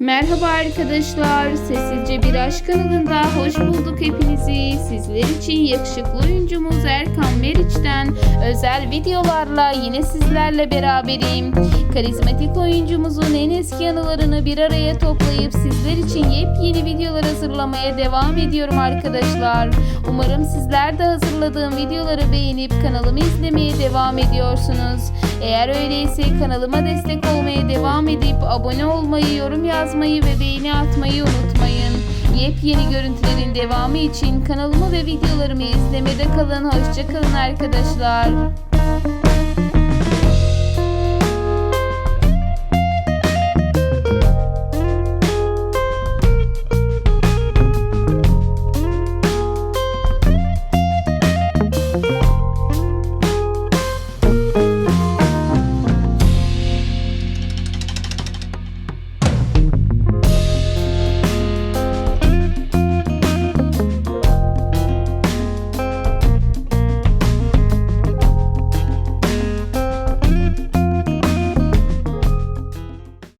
Merhaba arkadaşlar. Sessizce Bir Aşk kanalında hoş bulduk hepinizi. Sizler için yakışıklı oyuncumuz Erkan Meriç'ten özel videolarla yine sizlerle beraberim. Karizmatik oyuncumuzun en eski anılarını bir araya toplayıp sizler için yepyeni videolar hazırlamaya devam ediyorum arkadaşlar. Umarım sizler de hazırladığım videoları beğenip kanalımı izlemeye devam ediyorsunuz. Eğer öyleyse kanalıma destek olmaya devam edip abone olmayı, yorum yazmayı ve beğeni atmayı unutmayın. Yepyeni görüntülerin devamı için kanalımı ve videolarımı izlemede kalın. Hoşçakalın arkadaşlar.